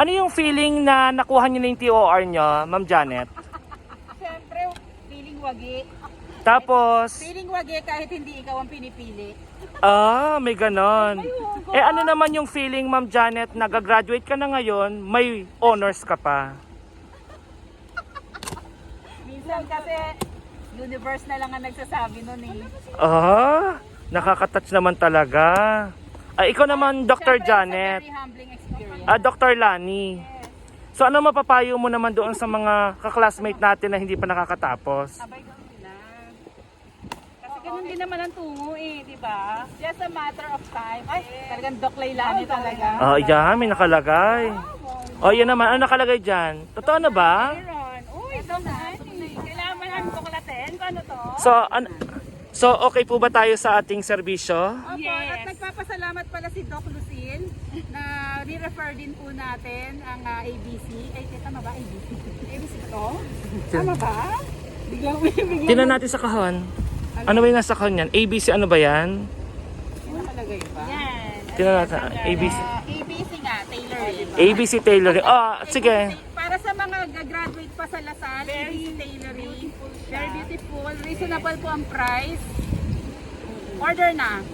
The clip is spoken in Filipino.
Ano yung feeling na nakuha niyo na yung TOR niyo, Ma'am Janet? Siyempre, feeling wagi. Tapos, Feeling wagi kahit hindi ikaw ang pinipili. ah, may ganon. Eh ano naman yung feeling, Ma'am Janet, na gagraduate ka na ngayon, may honors ka pa? Minsan kasi, universe na lang ang nagsasabi nun eh. Ah, nakakatouch naman talaga. Ay, ikaw naman, Dr. Siyempre, Janet. It's a very humbling experience. Ah, Dr. Lani. So ano mapapayo mo naman doon sa mga kaklasmate natin na hindi pa nakakatapos? Abay ko sila. Kasi ganun din naman ang tungo eh, di ba? Just a matter of time. Ay, talagang Doc Lailani talaga. Ah, yeah, may nakalagay. Oh, yan naman. Ano nakalagay dyan? Totoo na ba? Meron. Uy, ito na. Kailangan mo namin buklatin. Kung ano to? So, an- so okay po ba tayo sa ating serbisyo? Opo, at nagpapasalamat pala si Doc Lucille na re-refer din po natin ang ah, ABC. Ay, tama ba ABC? ABC to? Tama ba? Biglang, biglang Tingnan natin sa kahon. Ano ba yung nasa kahon yan? ABC ano ba yan? nakalagay pa. Yan. Tingnan natin. ABC. Ah, ABC nga, tailoring. ABC tailoring. Ah, sige. Gagraduate pa sa Lasal, ABC tailoring. Very beautiful. Reasonable po ang price. Order na.